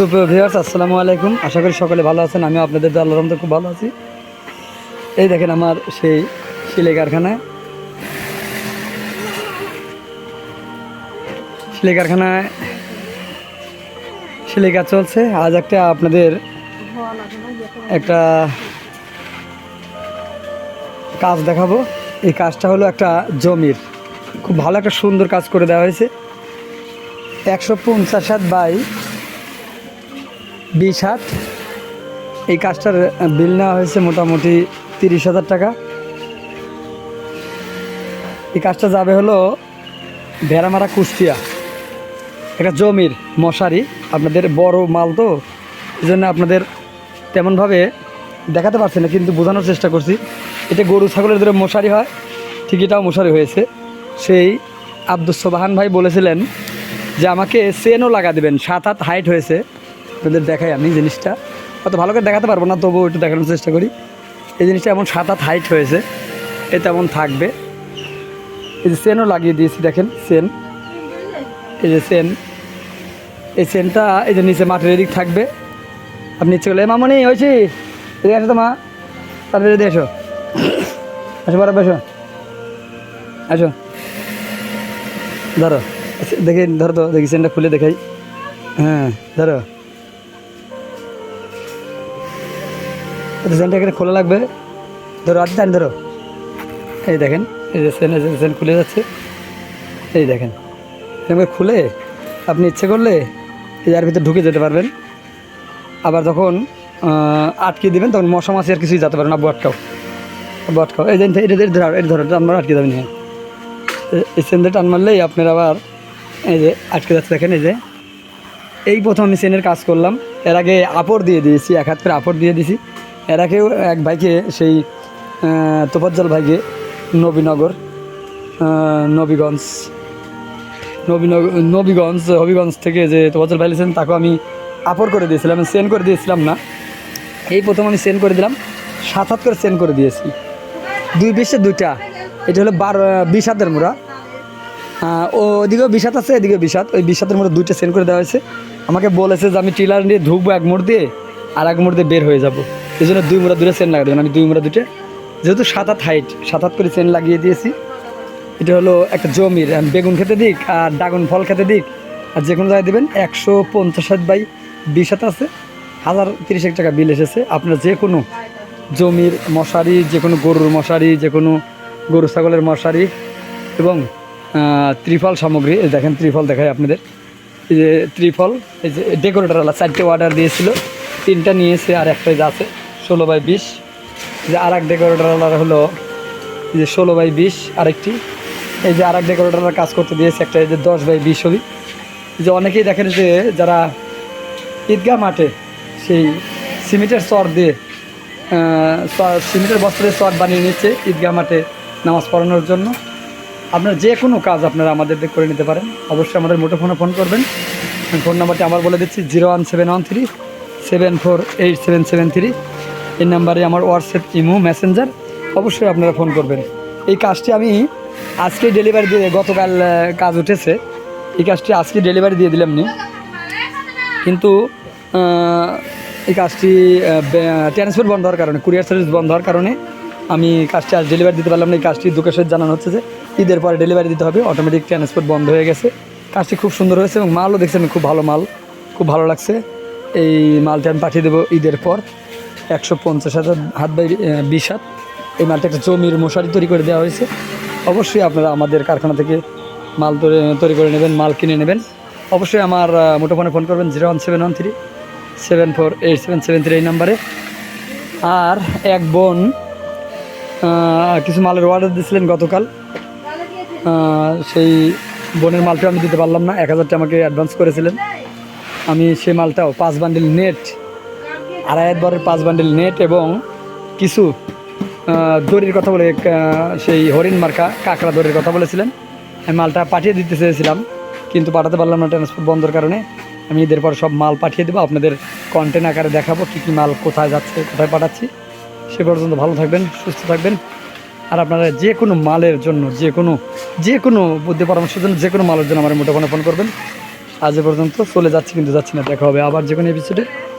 সুপ্রিয় ভিউয়ার্স, আসসালামু আলাইকুম। আশা করি সকলে ভালো আছেন। আমি আপনাদের আল্লাহ রহমতে খুব ভালো আছি। এই দেখেন আমার সেই সিলাই কারখানায় সিলাই কারখানায় সিলাই কাজ চলছে। আজ একটা আপনাদের একটা কাজ দেখাবো। এই কাজটা হলো একটা জমির। খুব ভালো একটা সুন্দর কাজ করে দেওয়া হয়েছে। একশো পঞ্চাশ সাত বাই বিশ হাত। এই কাজটার বিল নেওয়া হয়েছে মোটামুটি তিরিশ হাজার টাকা। এই কাজটা যাবে হলো ভেড়ামারা কুষ্টিয়া। একটা জমির মশারি, আপনাদের বড় মাল তো, এই জন্য আপনাদের তেমনভাবে দেখাতে পারছি না, কিন্তু বোঝানোর চেষ্টা করছি। এটা গরু, ছাগলের ধরে মশারি হয়, ঠিক এটাও মশারি হয়েছে। সেই আব্দুল সোবাহান ভাই বলেছিলেন যে, আমাকে চেনও লাগা দেবেন, সাত হাত হাইট হয়েছে। আপনাদের দেখাই আমি জিনিসটা। অত ভালো করে দেখাতে পারব না তবুও একটু দেখানোর চেষ্টা করি। এই জিনিসটা এমন সাত হাত হাইট হয়েছে এ তেমন থাকবে। এই যে চেনও লাগিয়ে দিয়েছি দেখেন চেন এই যে চেন এই চেনটা এই যে নিচে মাটির এদিক থাকবে। আপনি "এ মামনি হয়েছি এদিকে আসো তো মা তারপরে এদিকে এসো। আসো বরাবর এসো আসো। ধরো আচ্ছা, দেখে ধরো তো দেখি চেনটা খুলে দেখাই। হ্যাঁ ধরো। চেনটা এখানে খোলা লাগবে। ধরো আর টান ধরো। এই দেখেন, এই চেন চেন খুলে যাচ্ছে। এই দেখেন, এরকম খুলে আপনি ইচ্ছে করলে এই যার ভিতরে ঢুকে যেতে পারবেন। আবার যখন আটকে দিবেন, তখন মশা মাছি আর কিছুই যেতে পারবেন আব্বু আটকাও। আব্বু আটকাও। এই যে এটা ধরো এটা ধরো আপনার আটকে যাবেন হ্যাঁ এই চেনটা টান মারলেই আপনার আবার এই যে, আটকে যাচ্ছে। দেখেন, এই যে, এই প্রথম আমি চেনের কাজ করলাম। এর আগে আপড় দিয়ে দিয়েছি, এক হাত করে আপড় দিয়ে দিয়েছি। এর আগেও এক ভাইকে, সেই তোফাজ্জল ভাইকে নবীনগর নবীগঞ্জ নবীনগর নবীগঞ্জ, হবিগঞ্জ থেকে যে তোফাজ্জল ভাই লিখেছেন, তাকেও আমি আপড় করে দিয়েছিলাম সেন্ড করে দিয়েছিলাম না। এই প্রথম আমি সেন্ড করে দিলাম, সাত হাত করে সেন্ড করে দিয়েছি। দুই বিশে দুইটা, এটা হলো বারো বিশ হাতের মোড়া। ও, ওদিকেও বিষাদ আছে এদিকে বিষাদ ওই বিষাদের মধ্যে দুইটা সেন্ড করে দেওয়া হয়েছে। আমাকে বলেছে যে আমি টিলার নিয়ে ঢুকবো এক মোড় দিয়ে আর এক মোড় দিয়ে বের হয়ে যাব। এই জন্য দুই মোড়া দুটো চেন লাগাই দেবেন আমি দুই মোড়া দুটো। যেহেতু সাত হাত হাইট সাত হাত করে চেন লাগিয়ে দিয়েছি। এটা হলো একটা জমির বেগুন খেতে দিক আর ড্রাগন ফল খেতে দিক। আর যে কোনো জায়গায় দেবেন একশো পঞ্চাশ হাত বাই বিশ হাত আছে। হাজার তিরিশ এক টাকা বিল এসেছে। আপনার যে কোনো জমির মশারি যে কোনো গরুর মশারি যে কোনো গরু ছাগলের মশারি এবং ত্রিফল সামগ্রী। দেখেন ত্রিফল দেখায় আপনাদের। এই যে ত্রিফল, এই যে ডেকোরেটারওয়ালা চারটে অর্ডার দিয়েছিল। তিনটা নিয়েছে আর একটা যা আছে। ষোলো বাই বিশ। যে আর এক ডেকোরেটারওয়ালা হলো যে ষোলো বাই বিশ আরেকটি। এই যে আর এক ডেকোরেটাররা কাজ করতে দিয়েছে একটা, এই যে দশ বাই বিশ ছবি। যে অনেকেই দেখেন যে যারা ঈদগাহ মাঠে সেই সিমেন্টের চর দিয়ে সিমেন্টের বস্ত্রের চট বানিয়ে নিচ্ছে ঈদগাহ মাঠে নামাজ পড়ানোর জন্য। আপনার যে কোনো কাজ আপনারা আমাদের করে নিতে পারেন। অবশ্যই আমাদের মুঠোফোনে ফোন করবেন। ফোন নাম্বারটি আমার বলে দিচ্ছি, zero one seven one three seven four eight seven seven three. এই নাম্বারে আমার হোয়াটসঅ্যাপ ইমো মেসেঞ্জার অবশ্যই আপনারা ফোন করবেন। এই কাজটি আমি আজকে ডেলিভারি দিয়ে গতকাল কাজ উঠেছে। এই কাজটি আজকে ডেলিভারি দিয়ে দিলাম নি। কিন্তু এই কাজটি ট্রান্সপোর্ট বন্ধ হওয়ার কারণে কুরিয়ার সার্ভিস বন্ধ হওয়ার কারণে আমি কাজটি আজ ডেলিভারি দিতে পারলাম না। এই কাজটি সাথে জানানো হচ্ছে যে, ঈদের পরে ডেলিভারি দিতে হবে। অটোমেটিক ট্রান্সপোর্ট বন্ধ হয়ে গেছে। কাজটি খুব সুন্দর হয়েছে এবং মালও দেখছেন, খুব ভালো মাল। খুব ভালো লাগছে। এই মালটা আমি পাঠিয়ে দেবো ঈদের পর। একশো পঞ্চাশ হাজার হাত বাই বিশ হাত। এই মালটা একটা জমির মশারি তৈরি করে দেওয়া হয়েছে। অবশ্যই আপনারা আমাদের কারখানা থেকে মাল তৈরি- তৈরি করে নেবেন, মাল কিনে নেবেন। অবশ্যই আমার মুঠোফোনে ফোন করবেন zero one seven one three, seven four eight seven seven three এই নাম্বারে। আর এক বোন কিছু মালের অর্ডার দিয়েছিলেন গতকাল। সেই বোনের মালটা আমি দিতে পারলাম না। এক হাজারটা আমাকে অ্যাডভান্স করেছিলেন। আমি সেই মালটাও পাঁচ বান্ডিল নেট আড়াই বরের পাঁচ বান্ডিল নেট এবং কিছু দড়ির কথা বলে সেই হরিণ মার্কা, কাঁকড়া দড়ির কথা বলেছিলেন। আমি মালটা পাঠিয়ে দিতে চেয়েছিলাম, কিন্তু পাঠাতে পারলাম না ট্রান্সপোর্ট বন্ধর কারণে। আমি ঈদের পর সব মাল পাঠিয়ে দেবো, আপনাদের কন্টেন্ট আকারে দেখাবো, কী কী মাল কোথায় যাচ্ছে, কোথায় পাঠাচ্ছি। সে পর্যন্ত ভালো থাকবেন, সুস্থ থাকবেন। আর আপনারা যে কোনো মালের জন্য, যে কোনো যে কোনো বুদ্ধি পরামর্শের জন্য, যে কোনো মালের জন্য আমার মুঠোফোনে ফোন করবেন। আজ পর্যন্ত চলে যাচ্ছি, কিন্তু যাচ্ছি না, দেখা হবে আবার যে কোনো এপিসোডে